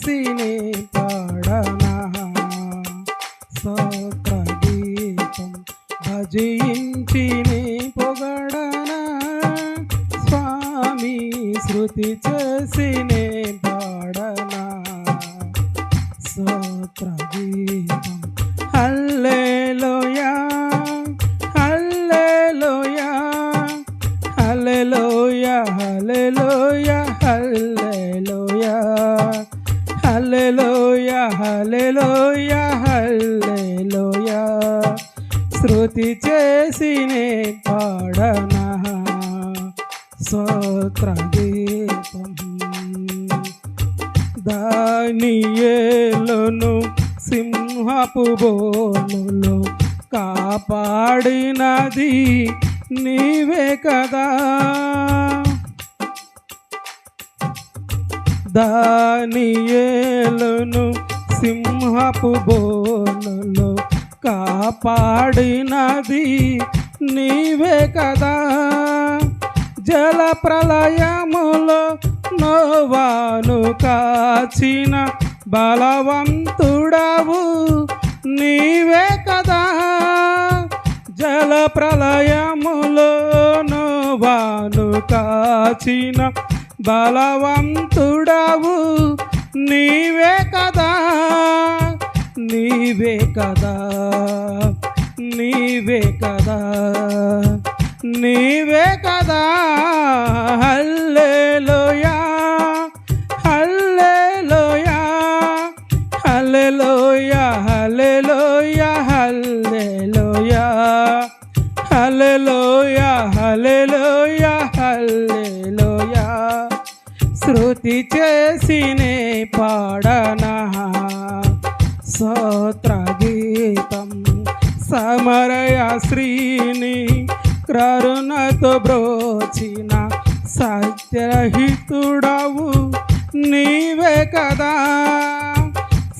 యేసునే పాడనా? సోత్రగీతం భజించినే పొగడనా? స్వామి శృతి చేసినే హల్లెలూయా హల్లెలూయా. శృతి చేసినే పాడన పాడనా స్తోత్ర దానియేలును సింహపు బోనులో కాపాడినది నీవే కదా. దానియేలును సింహపు బోలలో కాపాడినది నీవే కదా. జల ప్రళయములో నోవాను కాచిన బలవంతుడవు నీవే కదా. జల ప్రళయములో నోవాను కాచిన బలవంతుడవు నీవే నీవే కదా నీవే కదా నీవే కదా. హల్లెలూయా హల్లెలూయా హల్లెలూయా హల్లెలూయా హల్లెలూయా హల్లెలూయా హల్లెలూయా హల్లెలూయా. శృతి చేసినే పాడనా? సోత్రగీతం సమరయ శ్రీని కరుణతో బ్రోచిన సత్యరహితుడవు నీవే కదా.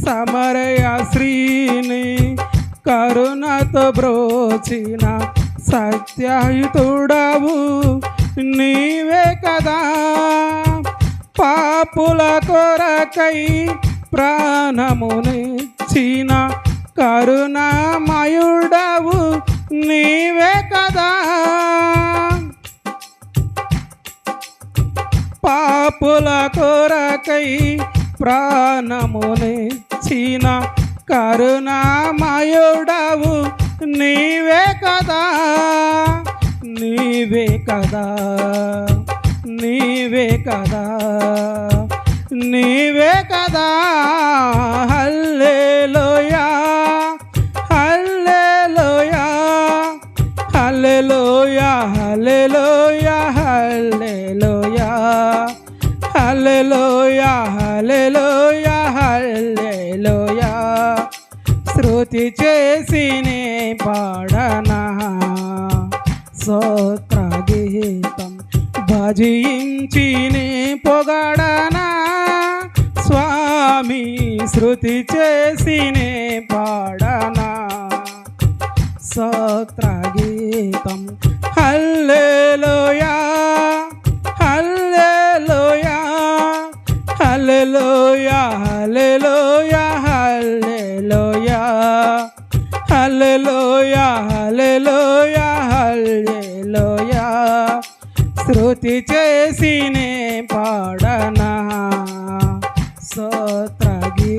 సమరయ శ్రీని కరుణతో బ్రోచిన సత్యహితుడవు నీవే కదా. పాపుల కొరకై ప్రాణమునిచ్చిన కరుణామయుడవు నీవే కదా. పాపుల కొరకై ప్రాణమునిచ్చిన కరుణామయుడవు నీవే కదా. నీవే కదా. నీవే కదా. నీవే కదా. హల్ హల్లెలోయా హల్లెలోయా హల్లెలోయా. శృతి చేసి నే పాడనా? సోత్ర గీతం భజించి నే పొగడనా? స్వామి శృతి చేసి నే పాడనా? సోత్ర గీతం హల్లెలోయా Hallelujah, hallelujah, hallelujah. Hallelujah, hallelujah, hallelujah. శృతి చేసినే పాడనా సోత్రగీ